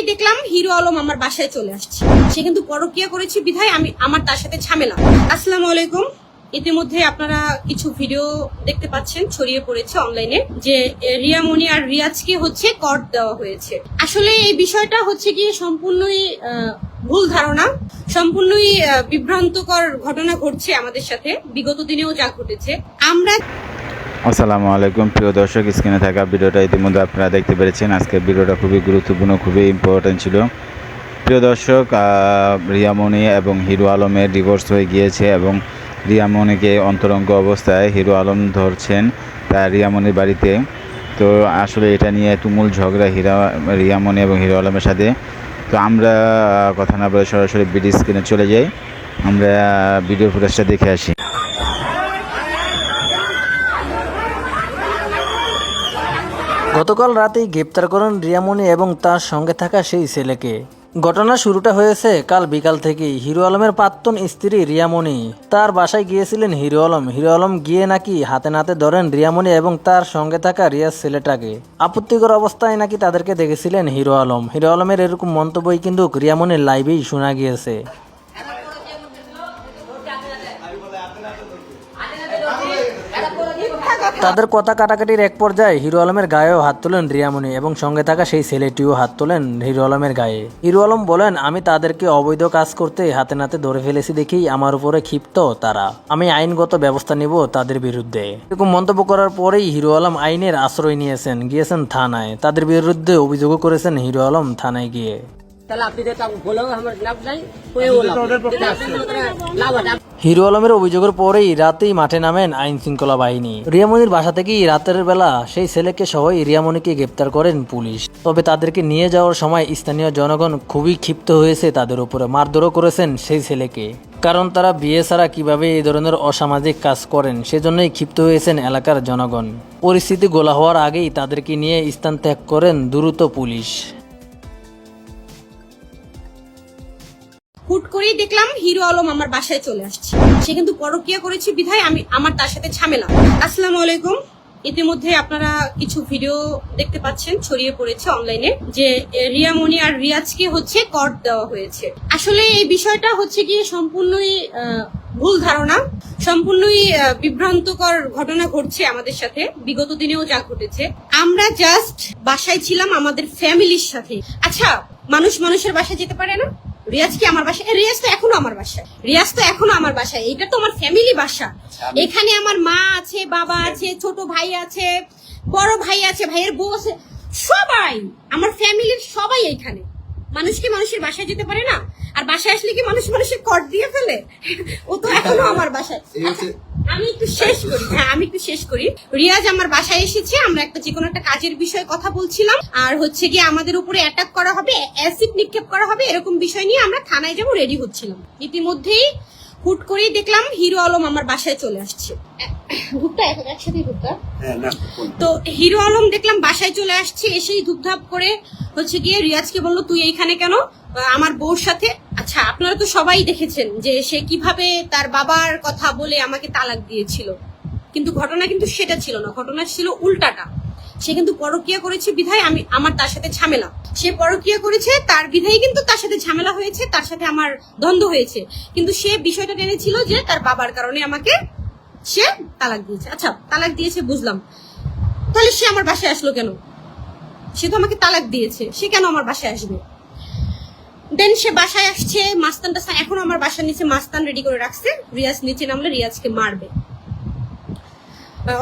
করেই দেখলাম হিরো আলম আমার বাসায় চলে আসছে। সে কিন্তু পরকিয়া করেছে বিধায় আমি আমার তার সাথে ঝামেলা। আসসালামু আলাইকুম। ইতিমধ্যে আপনারা কিছু ভিডিও দেখতে পাচ্ছেন, ছড়িয়ে পড়েছে অনলাইনে, যে রিয়ামণি আর রিয়াজকে হচ্ছে কর দেওয়া হয়েছে। আসলে এই বিষয়টা হচ্ছে গিয়ে সম্পূর্ণই ভুল ধারণা, সম্পূর্ণই বিভ্রান্তকর ঘটনা ঘটছে আমাদের সাথে। বিগত দিনেও যা ঘটেছে। আমরা আসসালামু আলাইকুম। প্রিয় দর্শক, স্ক্রিনে থাকা ভিডিওটা ইতিমধ্যে আপনারা দেখতে পেরেছেন। আজকের ভিডিওটা খুবই গুরুত্বপূর্ণ, খুবই ইম্পর্টেন্ট ছিল। প্রিয় দর্শক রিয়ামণি এবং হিরো আলমের ডিভোর্স হয়ে গিয়েছে এবং রিয়ামণিকে অন্তরঙ্গ অবস্থায় হিরো আলম ধরছেন তার রিয়ামণির বাড়িতে। তো আসলে এটা নিয়ে তুমুল ঝগড়া হীরা রিয়ামণি এবং হিরো আলমের সাথে। তো আমরা, কথা না বলে সরাসরি বিডি স্ক্রিনে চলে যাই। আমরা ভিডিও ফুটেজটা দেখে আসি। গতকাল রাতেই গ্রেপ্তার করেন রিয়ামণি এবং তার সঙ্গে থাকা সেই ছেলেকে। ঘটনা শুরুটা হয়েছে কাল বিকাল থেকেই। হিরো আলমের প্রাক্তন স্ত্রী রিয়ামণি। তার বাসায় গিয়েছিলেন হিরো আলম। হিরো আলম গিয়ে নাকি হাতে নাতে ধরেন রিয়ামণি এবং তার সঙ্গে থাকা রিয়াজ ছেলেটাকে। আপত্তিকর অবস্থায় নাকি তাদেরকে দেখেছিলেন হিরো আলম। হিরো আলমের এরকম মন্তব্যই কিন্তু রিয়ামণির লাইভেই শোনা গিয়েছে। তাদের কথা কাটাকাটির এক পর্যায়ে হিরো আলমের গায়েও হাত তোলেন রিয়ামণি এবং সঙ্গে থাকা সেই ছেলেটিও হাত তোলেন হিরো আলমের গায়ে। হিরো আলম বলেন, আমি তাদেরকে অবৈধ কাজ করতে হাতে নাতে ধরে ফেলেছি দেখেই আমার উপরে ক্ষিপ্ত তারা। আমি আইনগত ব্যবস্থা নিব তাদের বিরুদ্ধে। এরকম মন্তব্য করার পরেই হিরো আলম আইনের আশ্রয় নিয়েছেন, গিয়েছেন থানায়। তাদের বিরুদ্ধে অভিযোগও করেছেন হিরো আলম থানায় গিয়ে। তাহলে আপনি বলেও আমার লাভ নাই লাভ নাই। লাভ আছে। হিরো আলমের অভিযোগের পরেই রাতেই মাঠে নামেন আইন শৃঙ্খলা বাহিনী। রিয়ামণির বাসা থেকেই রাতের বেলা সেই ছেলেকে সহই রিয়ামণিকে গ্রেপ্তার করেন পুলিশ। তবে তাদেরকে নিয়ে যাওয়ার সময় স্থানীয় জনগণ খুবই ক্ষিপ্ত হয়েছে তাদের উপরে। মারধরও করেছেন সেই ছেলেকে। কারণ তারা বিয়ে ছাড়া কীভাবে এই ধরনের অসামাজিক কাজ করেন সেজন্যই ক্ষিপ্ত হয়েছেন এলাকার জনগণ। পরিস্থিতি গোলা হওয়ার আগেই তাদেরকে নিয়ে স্থান ত্যাগ করেন দ্রুত পুলিশ। হুট করেই দেখলাম হিরো আলম আমার বাসায় চলে আসছে। সে কিন্তু পরকিয়া করেছে বিধায় আমি আমার তার সাথে ঝামেলা। আসসালামু আলাইকুম। ইতিমধ্যে আপনারা কিছু ভিডিও দেখতে পাচ্ছেন, ছড়িয়ে পড়েছে অনলাইনে, যে রিয়ামণি আর রিয়াজকে হচ্ছে কর দেওয়া হয়েছে। আসলে এই বিষয়টা হচ্ছে গিয়ে সম্পূর্ণই ভুল ধারণা, সম্পূর্ণই বিভ্রান্তকর ঘটনা ঘটছে আমাদের সাথে, বিগত দিনেও যা ঘটেছে। আমরা জাস্ট বাসায় ছিলাম আমাদের ফ্যামিলির সাথে। আচ্ছা মানুষ মানুষের বাসায় যেতে পারে না? রিয়াজ কি আমার বাসায়? রিয়াজ তো এখনও আমার বাসায়। রিয়াজ তো এখনও আমার বাসায়। এটা তো আমার ফ্যামিলি বাসা। এখানে আমার মা আছে বাবা আছে ছোট ভাই আছে বড় ভাই আছে ভাইয়ের বউ আছে। সবাই! আমার ফ্যামিলির সবাই এখানে মানুষ কি মানুষের বাসায় যেতে পারে না? আর বাসায় আসলে কি মানুষ মানুষের কর দিয়ে ফেলে? ও তো এখনও আমার বাসায়। আমি একটু শেষ করি। হ্যাঁ আমি একটু শেষ করি। রিয়াজ আমার বাসায় এসেছে আমরা একটা যে কোনো একটা কাজের বিষয়ে কথা বলছিলাম। আর হচ্ছে গিয়ে আমাদের উপরে অ্যাটাক করা হবে অ্যাসিড নিক্ষেপ করা হবে এরকম বিষয় নিয়ে আমরা থানায় যাব রেডি হচ্ছিলাম। ইতিমধ্যেই হুট করেই দেখলাম হিরো আলম আমার বাসায় চলে আসছে। একসাথেই তো হিরো আলম দেখলাম বাসায় চলে আসছে এসেই ধূপধাপ করে হচ্ছে গিয়ে রিয়াজকে বলল তুই এইখানে কেন? আমার বউর সাথে? আচ্ছা আপনারা তো সবাই দেখেছেন যে সে কীভাবে তার বাবার কথা বলে আমাকে তালাক দিয়েছিল। কিন্তু ঘটনা কিন্তু সেটা ছিল না, ঘটনা ছিল উল্টাটা। সে কিন্তু পরকিয়া করেছে বিধায় আমি, আমার তার সাথে ঝামেলা। সে পরকিয়া করেছে, তার বিধায় কিন্তু তার সাথে ঝামেলা হয়েছে, তার সাথে আমার দ্বন্দ্ব হয়েছে। কিন্তু সে বিষয়টা টেনেছিল যে তার বাবার কারণে আমাকে সে তালাক দিয়েছে। আচ্ছা তালাক দিয়েছে, বুঝলাম। তাহলে সে আমার বাসায় আসলো কেন? সে তো আমাকে তালাক দিয়েছে, সে কেন আমার বাসায় আসবে? দেন সে বাসায় আসছে মাস্তান টাস্তান এখন আমার বাসার নিচে মাস্তান রেডি করে রাখছে। রিয়াজ নিচে নামলে রিয়াজকে মারবে।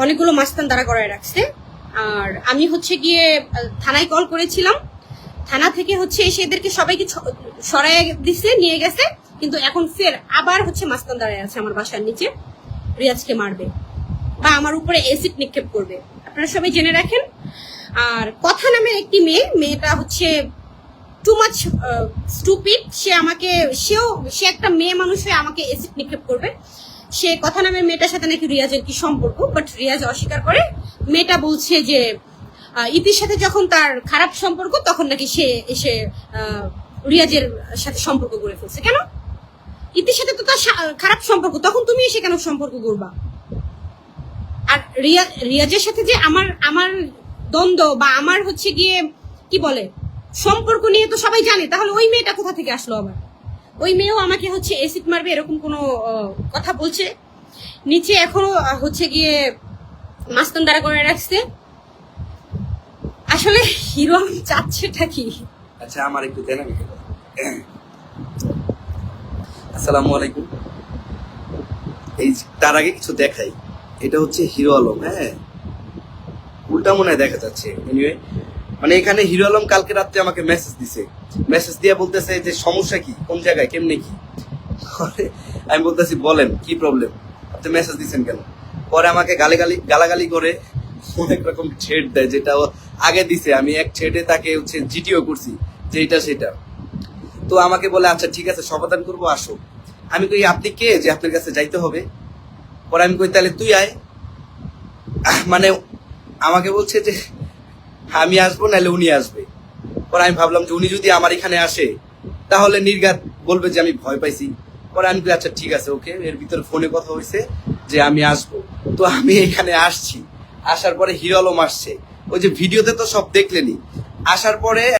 অনেকগুলো মাস্তান দাঁড়া করায় রাখছে। আর আমি হচ্ছে গিয়ে থানায় কল করেছিলাম। থানা থেকে হচ্ছে এসে এদেরকে সবাইকে সরায় দিছে, নিয়ে গেছে। কিন্তু এখন ফের আবার হচ্ছে মাস্তান দাঁড়ায় আছে আমার বাসার নিচে। রিয়াজকে মারবে। বা আমার উপরে এসিড নিক্ষেপ করবে। আপনারা সবাই জেনে রাখেন। আর কথা নামের একটি মেয়ে, মেয়েটা হচ্ছে টু মাচ স্টুপিড সে আমাকে, সেও, সে একটা মেয়ে মানুষ হয়ে আমাকে এসিড নিক্ষেপ করবে। সে কথা নামের মেয়েটার সাথে নাকি রিয়াজের কি সম্পর্ক বাট রিয়াজ অস্বীকার করে। মেয়েটা বলছে যে ইতির সাথে যখন তার খারাপ সম্পর্ক, তখন নাকি সে এসে রিয়াজের সাথে সম্পর্ক গড়ে ফেলছে। কেন? ইতির সাথে তো তার খারাপ সম্পর্ক, তখন তুমি এসে কেন সম্পর্ক করবা আর রিয়া, রিয়াজের সাথে যে আমার আমার দ্বন্দ্ব বা আমার হচ্ছে গিয়ে, কি বলে সম্পর্ক নিয়ে তো সবাই জানে। তাহলে ওই মেয়েটা কোথা থেকে আসলো আবার? ওই মেয়েও আমাকে হচ্ছে এসিড মারবে, এরকম কোনো কথা বলছে। নিচে এখনও হচ্ছে গিয়ে মাস্তান দ্বারা করে রাখছে। আসলে হিরো আলম চাচ্ছেটা কি? আচ্ছা আমার একটু দেন আমি আসসালামু আলাইকুম। এই তার আগে কিছু দেখাই। এটা হচ্ছে হিরো আলম হ্যাঁ? উল্টা মনে দেখা যাচ্ছে। এনিওয়ে মানে এখানে হিরো আলম কালকে রাত্রে আমাকে মেসেজ দিছে। মেসেজ দিয়ে বলতেছে যে, সমস্যা কি? কোন জায়গায়? কেমনে কি? আমি বলতেছি, বলেন, কি প্রবলেম আপনি মেসেজ দিচ্ছেন কেন? পরে আমাকে গালি গালি গালাগালি করে অনেক রকম ছেড় দেয়, যেটা আগে দিছে। আমি এক ছেড়ে তাকে হচ্ছে জিটিও করছি, যে এটা সেটা। তো আমাকে বলে আচ্ছা ঠিক আছে, সমাধান করব, আসো। আমি কই, আপনি কে যে আপনার কাছে যাইতে হবে? পরে আমি কই, তাহলে তুই আয়। মানে আমাকে বলছে যে আমি আসব, নাহলে উনি আসবে। পরে আমি ভাবলাম যে উনি যদি আমার এখানে আসে, তাহলে নির্ঘাত বলবে যে আমি ভয় পাইছি। পরে আমি আচ্ছা ঠিক আছে, ওকে। এর ভিতরে ফোনে কথা হয়েছে যে আমি আসব। তো আমি এখানে আসছি। আসার পরে হিরো আলম আসছে। ওই যে ভিডিওতে তো সব দেখলেনি আসার পরে